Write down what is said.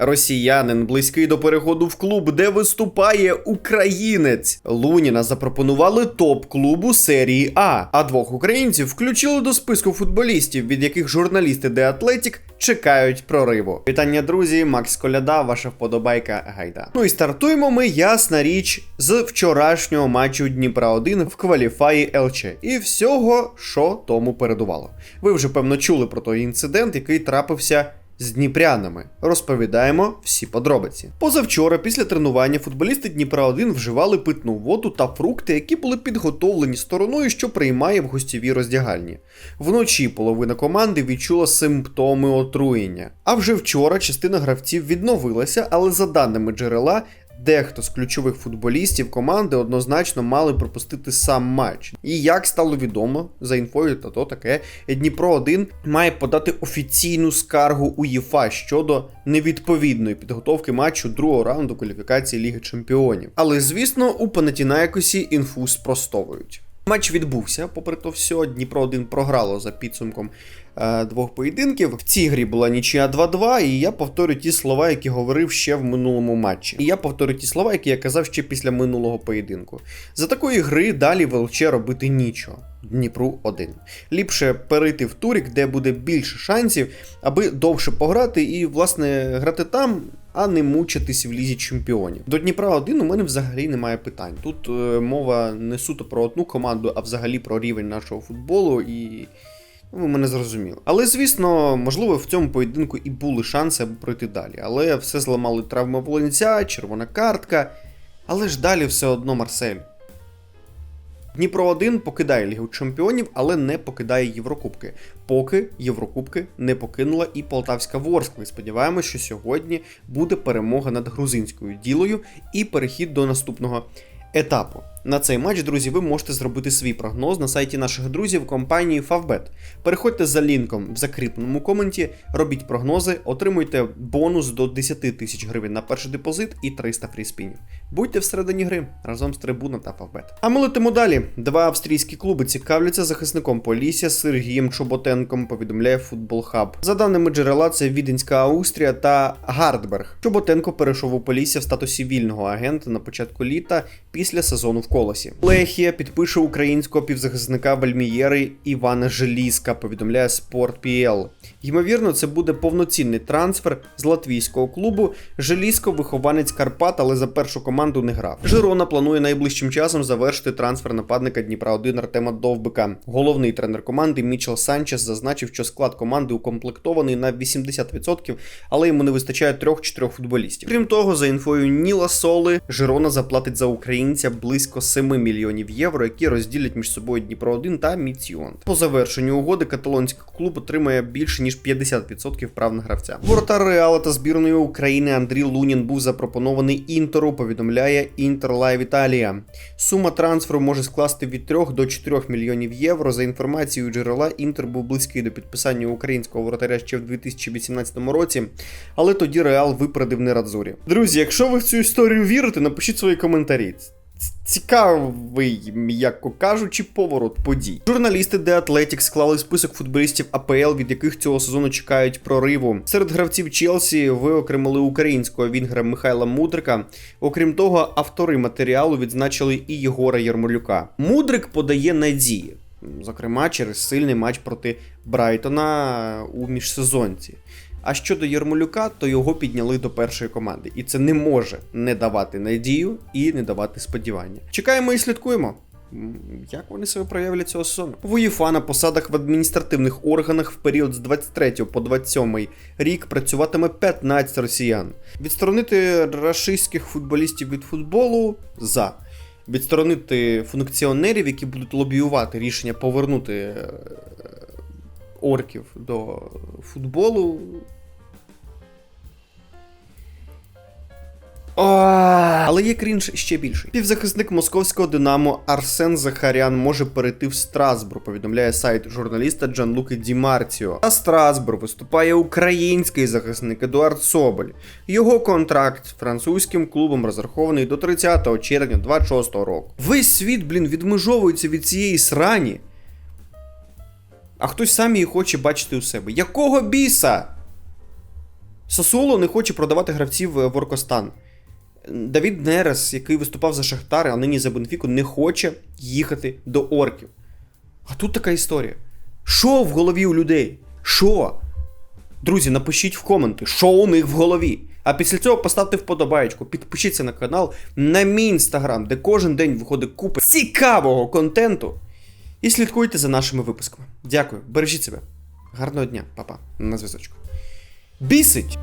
Росіянин близький до переходу в клуб, де виступає українець. Луніна запропонували топ клубу серії А, а двох українців включили до списку футболістів, від яких журналісти The Athletic чекають прориву. Вітання, друзі, Макс Коляда, ваша вподобайка гайда. Ну і стартуємо ми, ясна річ, з вчорашнього матчу Дніпра 1 в кваліфаї ЛЧ. І всього, що тому передувало. Ви вже певно чули про той інцидент, який трапився з дніпрянами. Розповідаємо всі подробиці. Позавчора, після тренування, футболісти Дніпра 1 вживали питну воду та фрукти, які були підготовлені стороною, що приймає в гостєвій роздягальні. Вночі половина команди відчула симптоми отруєння. А вже вчора частина гравців відновилася, але за даними джерела. Дехто з ключових футболістів команди однозначно мали пропустити сам матч. І як стало відомо, за інфою та то таке, Дніпро 1 має подати офіційну скаргу УЄФА щодо невідповідної підготовки матчу другого раунду кваліфікації Ліги Чемпіонів. Але звісно, у Панатінаєкосі інфу спростовують. Матч відбувся, попри то все, Дніпро 1 програло за підсумком двох поєдинків. В цій грі була нічия 2-2, і я повторю ті слова, які говорив ще в минулому матчі. І я повторю ті слова, які я казав ще після минулого поєдинку. За такої гри далі в робити нічого. Дніпру 1. Ліпше перейти в турік, де буде більше шансів, аби довше пограти і, власне, грати там, а не мучитись в лізі чемпіонів. До Дніпра 1 у мене взагалі немає питань. Тут е, мова не суто про одну команду, а взагалі про рівень нашого футболу і. Ну, ви мене зрозуміли. Але звісно, можливо, в цьому поєдинку і були шанси аби пройти далі. Але все зламали травма волонця, червона картка. Але ж далі все одно Марсель. Дніпро 1 покидає Лігу Чемпіонів, але не покидає Єврокубки. Поки Єврокубки не покинула і Полтавська Ворскла. І Сподіваємось, що сьогодні буде перемога над грузинською ділою і перехід до наступного етапу. На цей матч, друзі, ви можете зробити свій прогноз на сайті наших друзів компанії Favbet. Переходьте за лінком в закріпленому коменті, робіть прогнози, отримуйте бонус до 10 тисяч гривень на перший депозит і 300 фріспінів. Будьте всередині гри разом з Трибуна та Favbet. А ми летимо далі. Два австрійські клуби цікавляться захисником Полісся Сергієм Чоботенком, повідомляє Футбол Хаб. За даними джерела, це Віденська Аустрія та Гардберг. Чоботенко перейшов у Полісся в статусі вільного агента на початку літа після сезону в колосі. Лехія підпише українського півзахисника Вальмієри Івана Желізка, повідомляє Sport.pl. Ймовірно, це буде повноцінний трансфер з латвійського клубу. Желізко вихованець Карпат, але за першу команду не грав. Жирона планує найближчим часом завершити трансфер нападника Дніпра 1 Артема Довбика. Головний тренер команди Мічел Санчес зазначив, що склад команди укомплектований на 80%, але йому не вистачає 3-4 футболістів. Крім того, за інфою Ніла Соли, Жирона заплатить за українця близько 7 мільйонів євро, які розділять між собою Дніпро 1 та Міціонт. По завершенню угоди каталонський клуб отримає більше ніж 50% прав на гравця. Воротар Реала та збірної України Андрій Лунін був запропонований Інтеру. Повідомляє Інтер Лайв Італія. Сума трансферу може скласти від 3 до 4 мільйонів євро. За інформацією джерела, Інтер був близький до підписання українського воротаря ще в 2018 році, але тоді Реал випередив Нерадзурі. Друзі, якщо ви в цю історію вірите, напишіть свої коментарі. Цікавий, м'яко кажучи, поворот подій. Журналісти The Athletic склали список футболістів АПЛ, від яких цього сезону чекають прориву. Серед гравців Челсі виокремили українського вінгера Михайла Мудрика. Окрім того, автори матеріалу відзначили і Єгора Ярмолюка. Мудрик подає надії. Зокрема, через сильний матч проти Брайтона у міжсезонці. А щодо Єрмолюка, то його підняли до першої команди, і це не може не давати надію і не давати сподівання. Чекаємо і слідкуємо. Як вони себе проявлять цього сезону? В УЄФА на посадах в адміністративних органах в період з 23 по 27 рік працюватиме 15 росіян. Відсторонити рашистських футболістів від футболу за. Відсторонити функціонерів, які будуть лобіювати рішення повернути е, орків до футболу. Але є крінж ще більший. Півзахисник московського Динамо Арсен Захарян може перейти в Страсбур, повідомляє сайт журналіста Джанлуки Ді Марціо. А Страсбур виступає український захисник Едуард Соболь. Його контракт з французьким клубом розрахований до 30 червня 26 року. Весь світ, блін, відмежовується від цієї срані. А хтось сам її хоче бачити у себе. Якого біса? Сосоло не хоче продавати гравців в Оркостан. Давід Нерес, який виступав за Шахтар, а нині за Бенфіку, не хоче їхати до орків. А тут така історія. Що в голові у людей? Що? Друзі, напишіть в коменти, що у них в голові. А після цього поставте вподобаєчку, підпишіться на канал, на мій інстаграм, де кожен день виходить купа цікавого контенту. І слідкуйте за нашими випусками. Дякую, бережіть себе. Гарного дня, папа, на зв'язочку. Бісить!